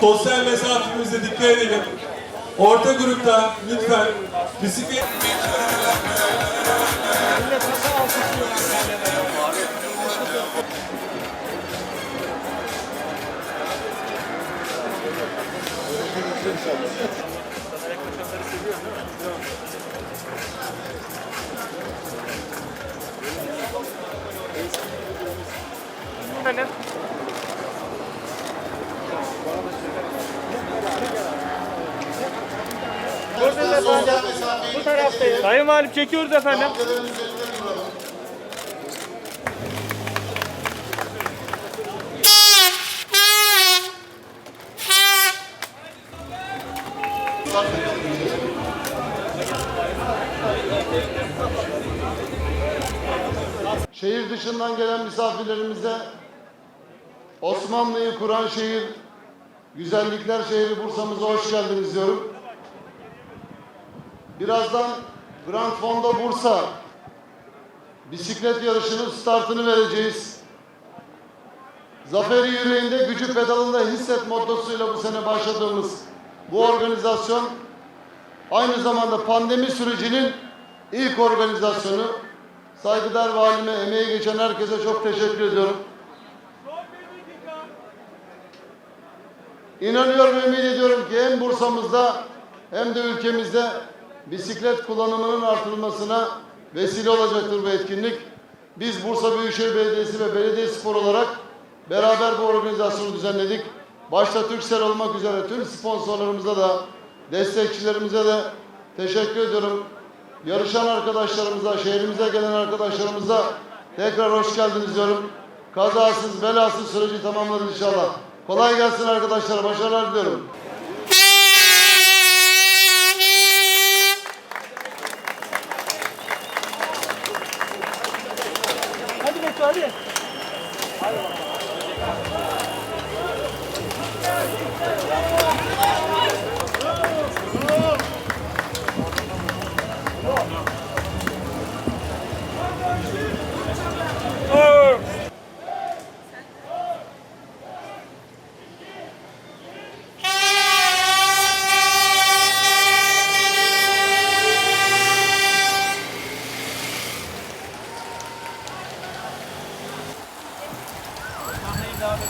Sosyal mesafemize dikkat edelim. Orta grupta lütfen bisiklet... Buradayız efendim. Bu taraftayız. Sayın Valim çekiyoruz efendim. Şehir dışından gelen misafirlerimize Osmanlı'yı kuran şehir, güzellikler şehri Bursa'mıza hoş geldiniz diyorum. Birazdan Grand Fonda Bursa bisiklet yarışının startını vereceğiz. Zaferi yüreğinde gücü pedalında hisset mottosuyla bu sene başladığımız bu organizasyon aynı zamanda pandemi sürecinin ilk organizasyonu. Saygıdeğer valime, emeği geçen herkese çok teşekkür ediyorum. İnanıyorum, ümit ediyorum ki hem Bursa'mızda hem de ülkemizde bisiklet kullanımının artırılmasına vesile olacaktır bu etkinlik. Biz Bursa Büyükşehir Belediyesi ve Belediye Spor olarak beraber bu organizasyonu düzenledik. Başta Türksel olmak üzere tüm sponsorlarımıza da destekçilerimize de teşekkür ediyorum. Yarışan arkadaşlarımıza, şehrimize gelen arkadaşlarımıza tekrar hoş geldiniz diyorum. Kazasız, belasız süreci tamamlarız inşallah. Kolay gelsin arkadaşlar, başarılar diliyorum. Hadi Meto hadi.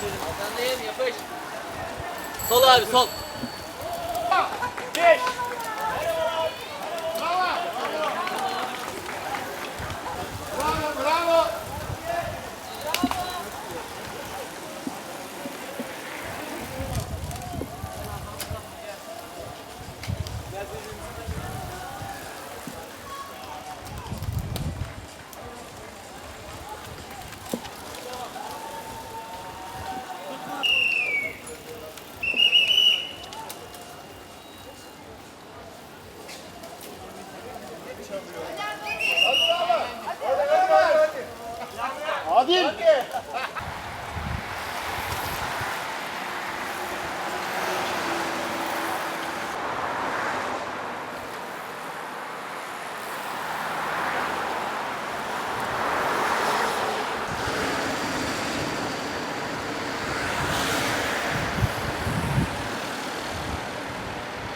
Arkandayım yapış. Sol abi sol. Beş. 어디?